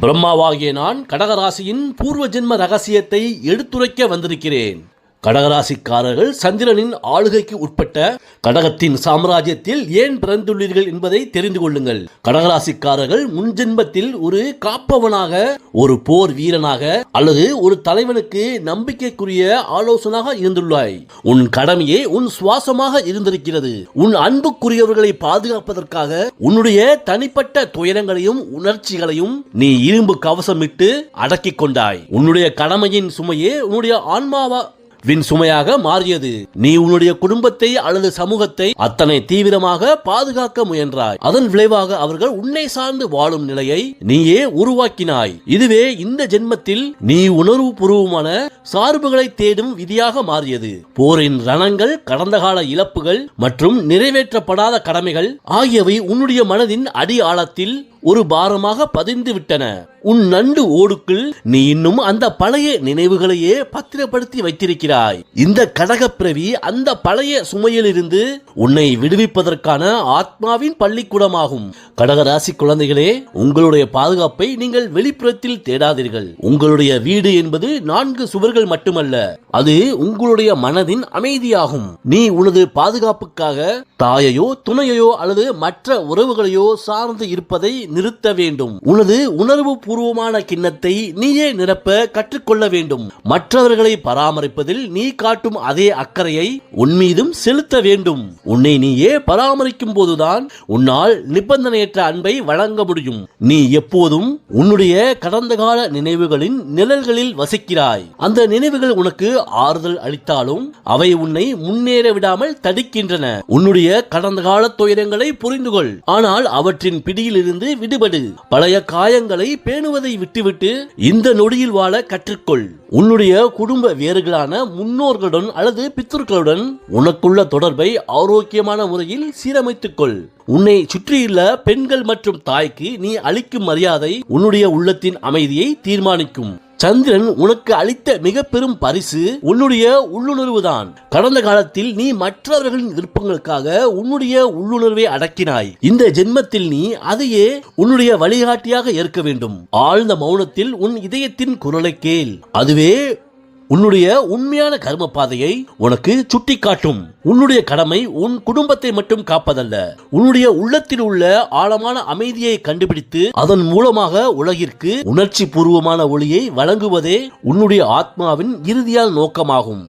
பிரம்மாவாகிய நான் கடகராசியின் பூர்வ ஜென்ம ரகசியத்தை எடுத்துரைக்க வந்திருக்கிறேன். கடகராசிக்காரர்கள் சந்திரனின் ஆளுகைக்கு உட்பட்ட கடகத்தின் சாம்ராஜ்யத்தில் ஏன் பிறந்துள்ளீர்கள் என்பதை தெரிந்து கொள்ளுங்கள். கடகராசிக்காரர்கள் முன்ஜென்மத்தில் ஒரு காப்பவனாக ஒரு போர் வீரனாக அல்லது ஒரு தலைவனுக்கு நம்பிக்கைக்குரிய ஆலோசனாக இருந்துள்ளாய். உன் கடமையே உன் சுவாசமாக இருந்திருக்கிறது. உன் அன்புக்குரியவர்களை பாதுகாப்பதற்காக உன்னுடைய தனிப்பட்ட துயரங்களையும் உணர்ச்சிகளையும் நீ இரும்பு கவசமிட்டு அடக்கிக் கொண்டாய். உன்னுடைய கடமையின் சுமையே உன்னுடைய ஆன்மாவா வின் சுமையாக மாறியது. நீ உன்னுடைய குடும்பத்தை அல்லது சமூகத்தை அத்தனை தீவிரமாக பாதுகாக்க முயன்றாய். அதன் விளைவாக அவர்கள் உன்னை சார்ந்து வாழும் நிலையை நீயே உருவாக்கினாய். இதுவே இந்த ஜென்மத்தில் நீ உணர்வு பூர்வமான சார்புகளை தேடும் விதியாக மாறியது. போரின் ரணங்கள் கடந்த கால இழப்புகள் மற்றும் நிறைவேற்றப்படாத கடமைகள் ஆகியவை உன்னுடைய மனதின் அடி ஆழத்தில் ஒரு பாரமாக பதிந்து விட்டன உன் நண்டு ஓடுக்குள் நீ இன்னும் அந்த பழைய நினைவுகளையே பத்திரப்படுத்தி வைத்திருக்கிறாய். இந்த கடகப்பிரவி அந்த பழைய சுமையிலிருந்து உன்னை விடுவிப்பதற்கான ஆத்மாவின் பள்ளிக்கூடமாகும். கடகராசி குழந்தைகளே உங்களுடைய பாதுகாப்பை நீங்கள் வெளிப்புறத்தில் தேடாதீர்கள். உங்களுடைய வீடு என்பது நான்கு சுவர்கள் மட்டுமல்ல அது உங்களுடைய மனதின் அமைதியாகும். நீ உனது பாதுகாப்புக்காக தாயையோ துணையையோ அல்லது மற்ற உறவுகளையோ சார்ந்து இருப்பதை நிறுத்த வேண்டும். உனது உணர்வு பூர்வமான கிண்ணத்தை நீயே நிரப்ப கற்றுக்கொள்ள வேண்டும். மற்றவர்களை பராமரிப்பதில் நீ காட்டும் அதே அக்கறையை உன் மீதும் செலுத்த வேண்டும். உன்னை நீயே பராமரிக்கும் போதுதான் உன்னால் நிபந்தனையற்ற அன்பை வழங்க முடியும். நீ எப்போதும் உன்னுடைய கடந்த கால நினைவுகளின் நிழல்களில் வசிக்கிறாய். அந்த நினைவுகள் உனக்கு ஆறுதல் அளித்தாலும் அவை உன்னை முன்னேற விடாமல் தடுக்கின்றன. உன்னுடைய கடந்த கால துயரங்களை புரிந்து கொள் ஆனால் அவற்றின் பிடியிலிருந்து விடுபடு. பழைய காயங்களை பேணுவதை விட்டுவிட்டு இந்த நொடியில் வாழ கற்றுக்கொள். உன்னுடைய குடும்ப வேர்களான முன்னோர்களுடன் அல்லது பித்தர்களுடன் உனக்குள்ள தொடர்பை ஆரோக்கியமான முறையில் சீரமைத்துக் கொள் உன்னை சுற்றியுள்ள பெண்கள் மற்றும் தாய்க்கு நீ அளிக்கும் மரியாதை உன்னுடைய உள்ளத்தின் அமைதியை தீர்மானிக்கும். சந்திரன் உனக்கு அளித்த மிக பெரும் பரிசு உன்னுடைய உள்ளுணர்வு தான் கடந்த காலத்தில் நீ மற்றவர்களின் விருப்பங்களுக்காக உன்னுடைய உள்ளுணர்வை அடக்கினாய். இந்த ஜென்மத்தில் நீ அதையே உன்னுடைய வழிகாட்டியாக ஏற்க வேண்டும். ஆழ்ந்த மௌனத்தில் உன் இதயத்தின் குரலை கேள். அதுவே உன்னுடைய உண்மையான கர்ம பாதையை உனக்கு சுட்டி காட்டும் உன்னுடைய கடமை உன் குடும்பத்தை மட்டும் காப்பதல்ல. உன்னுடைய உள்ளத்தில் உள்ள ஆழமான அமைதியை கண்டுபிடித்து அதன் மூலமாக உலகிற்கு உணர்ச்சி பூர்வமான ஒளியை வழங்குவதே உன்னுடைய ஆத்மாவின் இறுதியால் நோக்கமாகும்.